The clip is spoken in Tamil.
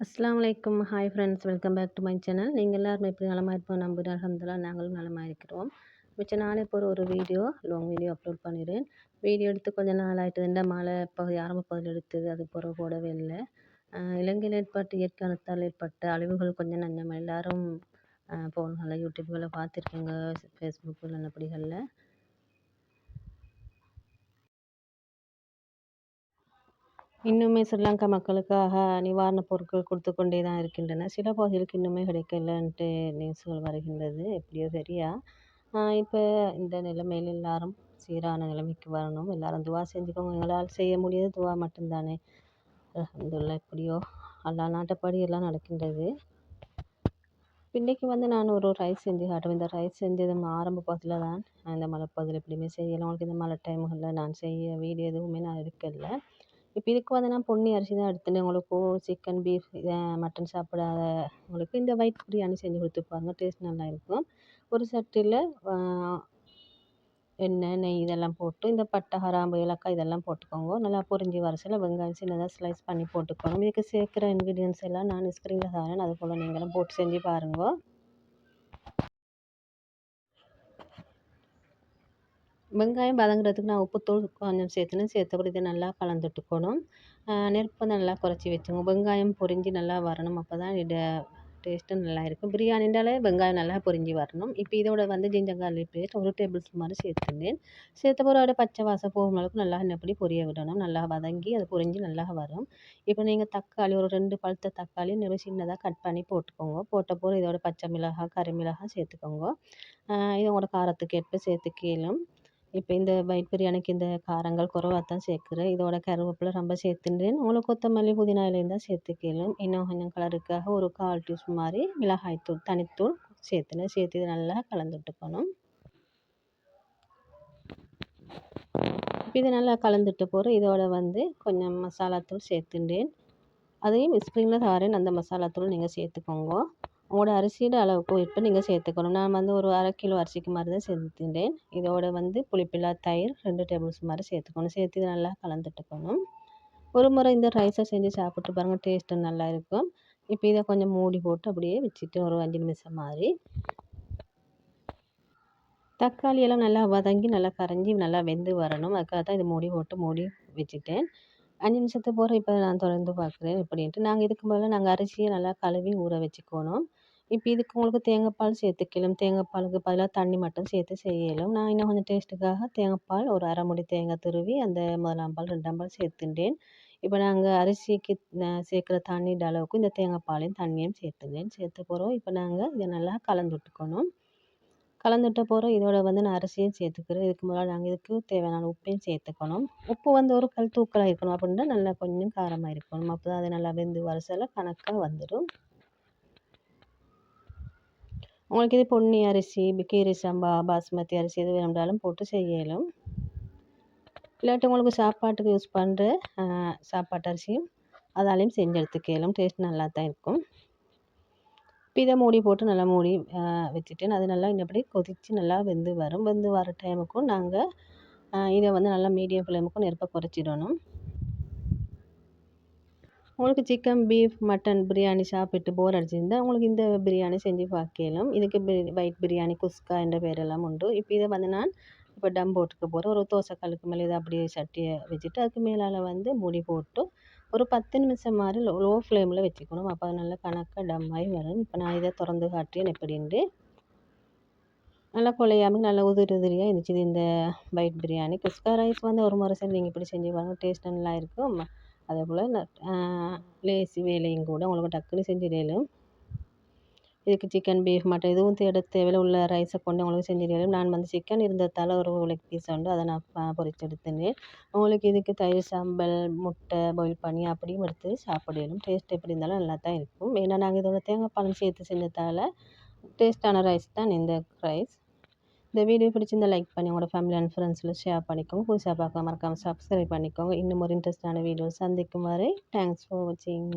அஸ்லாம் வலைக்கம் hi friends welcome back to my channel நீங்கள் எல்லாரும் எப்படி நலமாக இருப்போம் நம்புகிறேன் அல்ஹம்துலில்லாஹ் நாங்களும் நலமாக இருக்கிறோம். மிச்ச நாளே இப்போ ஒரு வீடியோ லாங் வீடியோ அப்லோட் பண்ணிடுறேன் வீடியோ எடுத்து கொஞ்சம் நாள் ஆகிட்டு இந்த மழை பகுதி ஆரம்ப பகுதியில் எடுத்தது அது பிறகு போடவே இல்லை. இலங்கையில் ஏற்பட்ட இயற்கை ஏற்பட்ட அழிவுகள் கொஞ்சம் நஞ்சம். எல்லோரும் ஃபோன்களில் யூடியூப்களில் பார்த்துருக்கீங்க ஃபேஸ்புக்கில் நல்லபடிகளில் இன்னுமே ஸ்ரீலங்கா மக்களுக்காக நிவாரணப் பொருட்கள் கொடுத்து கொண்டே தான் இருக்கின்றன. சில பகுதிகளுக்கு இன்னுமே கிடைக்கலன்ட்டு நியூஸ்கள் வருகின்றது. எப்படியோ சரியா? இப்போ இந்த நிலைமையில் எல்லாரும் சீரான நிலைமைக்கு வரணும். எல்லாரும் துவா செஞ்சுக்கோங்க. எங்களால் செய்ய முடியாது. துவா மட்டும்தானே. அல்ஹம்துலில்லாஹ் எப்படியோ எல்லா நாட்டுப்படி எல்லாம் நடக்கின்றது. இன்றைக்கி வந்து நான் ஒரு ரைஸ் செஞ்சு காட்டுவேன். இந்த ரைஸ் செஞ்சது ஆரம்ப பகுதியில் தான். இந்த மலைப்பகுதியில் எப்படியுமே செய்யலாம். உங்களுக்கு இந்த மழை டைம்களில் நான் செய்ய வீடியோ எதுவுமே நான் எடுக்கலை இப்போ இதுக்கு வந்து பொன்னி அரிசி தான் எடுத்துனேன் உங்களுக்கு சிக்கன் பீஃப் மட்டன் சாப்பிடாத உங்களுக்கு இந்த ஒயிட் பிரியாணி செஞ்சு கொடுத்து டேஸ்ட் நல்லா இருக்கும். ஒரு சட்டியில் எண்ணெய் நெய் இதெல்லாம் போட்டு இந்த பட்டை கிராம்பு ஏலக்காய் இதெல்லாம் போட்டுக்கோங்க. நல்லா பொரிஞ்சு வர வெங்காயம் சின்னதாக ஸ்லைஸ் பண்ணி போட்டுக்கணும் இதுக்கு சேர்க்குற இன்க்ரீடியன்ஸ் எல்லாம் நான் ஸ்க்ரீனில் தரேன். அது போல் நீங்களும் போட்டு செஞ்சு பாருங்க. வெங்காயம் வதங்குறதுக்கு நான் உப்புத்தூள் கொஞ்சம் சேர்த்துனேன் சேர்த்தபடி இதை நல்லா கலந்துட்டுக்கணும். நெருப்பை நல்லா குறைச்சி வச்சுங்க வெங்காயம் பொரிஞ்சு நல்லா வரணும். அப்போ தான் இதை டேஸ்ட்டும் நல்லா இருக்கும். பிரியாணின்றாலே வெங்காயம் நல்லா பொரிஞ்சு வரணும். இப்போ இதோட வந்து ஜிஞ்சங்காலி பேஸ்ட் ஒரு டேபிள் ஸ்பூன் மாதிரி சேர்த்துனேன் சேர்த்த பிறகு பச்சை வாசம் போகும் அளவுக்கு நல்லா எப்படி பொரிய விடணும். நல்லா வதங்கி அது பொரிஞ்சு நல்லா வரும். இப்போ நீங்கள் தக்காளி ஒரு ரெண்டு பழுத்த தக்காளி நிறைய சின்னதாக கட் பண்ணி போட்டுக்கோங்க. போட்ட பிறகு இதோட பச்சை மிளகாய் கறி மிளகாய் சேர்த்துக்கோங்க. இது உங்களோட காரத்துக்கு ஏற்ப சேர்த்துக்கலும் இப்போ இந்த ஒயிட் பிரியாணிக்கு இந்த காரங்கள் குறவாக தான் சேர்க்குறேன். இதோட கருவேப்பிலை ரொம்ப சேர்த்துன்றேன் உங்களுக்கு கொத்தமல்லி புதினா இலையும் தான் சேர்த்துக்கலாம் இன்னும் கொஞ்சம் கலருக்காக ஒரு கால் டீஸ்பூன் மாதிரி மிளகாய்த்தூள் தனித்தூள் சேர்த்துனேன் சேர்த்து இது நல்லா கலந்துட்டுக்கணும் இது நல்லா கலந்துட்டு போகிற இதோட வந்து கொஞ்சம் மசாலாத்தூள் சேர்த்துட்டேன். அதையும் ஸ்ப்ரிங்கில் தாரேன். அந்த மசாலாத்தூள் நீங்கள் சேர்த்துக்கோங்க. உங்களோட அரிசியோட அளவுக்கு இப்போ நீங்கள் சேர்த்துக்கணும். நான் வந்து ஒரு அரை கிலோ அரிசிக்கு மாதிரி தான் சேர்த்துட்டேன். இதோட வந்து புளிப்பில்லா தயிர் ரெண்டு டேபிள் ஸ்பூன் மாதிரி சேர்த்துக்கணும். சேர்த்து நல்லா கலந்துட்டுக்கணும். ஒரு முறை இந்த ரைஸை செஞ்சு சாப்பிட்டு பாருங்கள் டேஸ்ட்டு நல்லா இருக்கும். இப்போ இதை கொஞ்சம் மூடி போட்டு அப்படியே வச்சுட்டு ஒரு அஞ்சு நிமிஷம் மாதிரி தக்காளி எல்லாம் நல்லா வதங்கி நல்லா கரைஞ்சி நல்லா வெந்து வரணும். அதுக்காக தான் இதை மூடி போட்டு மூடி வச்சுட்டேன். அஞ்சு நிமிஷத்துக்கு போகிற இப்போ நான் தொடர்ந்து பார்க்குறேன். இப்படின்ட்டு நாங்கள் இதுக்கு முதல்ல நாங்கள் அரிசியை நல்லா கழுவி ஊற வச்சுக்கணும். இப்போ இதுக்கு உங்களுக்கு தேங்காய்ப்பால் சேர்த்துக்கலாம். தேங்காய்ப்பாலுக்கு பதிலாக தண்ணி மட்டும் சேர்த்து செய்யலாம். நான் இன்னும் கொஞ்சம் டேஸ்ட்டுக்காக தேங்காய்ப்பால் ஒரு அரை முடி தேங்காய் துருவி அந்த முதலாம் பால் ரெண்டாம் பால் சேர்த்துட்டேன் இப்போ நாங்கள் அரிசிக்கு சேர்க்குற தண்ணியோட அளவுக்கு இந்த தேங்காய்ப்பாலையும் தண்ணியும் சேர்த்துட்டேன் சேர்த்து போகிறோம் இப்போ நாங்கள் இதை நல்லா கலந்து விட்டுக்கணும் கலந்துட்ட போகிறோம் இதோட வந்து நான் அரிசியும் சேர்த்துக்கிறேன். இதுக்கு முன்னாடி நாங்கள் இதுக்கு தேவையான உப்பையும் சேர்த்துக்கணும். உப்பு வந்து ஒரு கல் தூக்கலாக இருக்கணும். அப்படின்னா நல்லா கொஞ்சம் காரமாக இருக்கணும். அப்போ தான் அது நல்லா வெந்து வரிசையில் கணக்காக வந்துடும். உங்களுக்கு இது பொன்னி அரிசி கீரை சம்பா பாஸ்மதி அரிசி எது வேணும்னாலும் போட்டு செய்யலும் இல்லாட்டி உங்களுக்கு சாப்பாட்டுக்கு யூஸ் பண்ணுற சாப்பாட்டு அரிசியும் அதாலையும் செஞ்சு எடுத்துக்கலாம் டேஸ்ட் நல்லா தான் இருக்கும். இப்போ இதை மூடி போட்டு நல்லா மூடி வச்சுட்டு அது நல்லா இன்னப்படி கொதித்து நல்லா வெந்து வரும். வெந்து வர டைமுக்கும் நாங்கள் இதை வந்து நல்லா மீடியம் ஃப்ளேமுக்கும் நெருப்பை குறைச்சிடணும். உங்களுக்கு சிக்கன் பீஃப் மட்டன் பிரியாணி சாப்பிட்டு போர் அடிச்சிருந்தால் உங்களுக்கு இந்த பிரியாணி செஞ்சு பார்க்கலாம் இதுக்கு ஒயிட் பிரியாணி குஸ்கா என்ற பேரெல்லாம் உண்டு. இப்போ இதை வந்து நான் இப்போ டம் போட்டுக்க போகிறேன் ஒரு தோசைக்கல்லுக்கு மேலே இதை அப்படியே சட்டியை வச்சுட்டு அதுக்கு மேலால் வந்து மூடி போட்டு ஒரு பத்து நிமிஷம் மாதிரி லோ லோ ஃப்ளேமில் வச்சுக்கணும். அப்போ அது நல்லா கணக்காக டம் ஆகி வரும். இப்போ நான் இதை திறந்து காட்டுறேன் எப்படின்ட்டு. நல்லா குழையாமல் நல்லா உதிரி உதிரியாக இருந்துச்சு இந்த ஒயிட் பிரியாணி குஸ்கா ரைஸ் வந்து ஒரு முறை செஞ்சு நீங்கள் இப்படி செஞ்சு பாருங்கள் டேஸ்ட் நல்லா இருக்கும். அதே போல் லேசி வேலையும் கூட உங்களுக்கு டக்குன்னு செஞ்சிடலும் இதுக்கு சிக்கன் பீஃப் மட்டன் எதுவும் தேட தேவையில்ல உள்ள ரைஸை கொண்டு உங்களுக்கு செஞ்சிடலும் நான் வந்து சிக்கன் இருந்ததால் ஒரு லெக் பீஸ் உண்டு. அதை நான் பொறிச்சு எடுத்தேன் உங்களுக்கு இதுக்கு தயிர் சாம்பல் முட்டை பாயில் பண்ணி அப்படியும் எடுத்து சாப்பிடலும். டேஸ்ட் எப்படி இருந்தாலும் நல்லா தான் இருக்கும். ஏன்னா நாங்கள் இதோட தேங்காய் பாலும் சேர்த்து செஞ்சதால் டேஸ்ட்டான ரைஸ் தான் இந்த ரைஸ் இந்த வீடியோ பிடிச்சிருந்தால் லைக் பண்ணி உங்களோட ஃபேமிலி அண்ட் ஃப்ரெண்ட்ஸில் ஷேர் பண்ணிக்கோங்க. புதுசாக பார்க்க மறக்காமல் சப்ஸ்கிரைப் பண்ணிக்கோங்க. இன்னும் ஒரு இன்ட்ரெஸ்டான வீடியோ சந்திக்கும் வரை தேங்க்ஸ் ஃபார் வாட்சிங்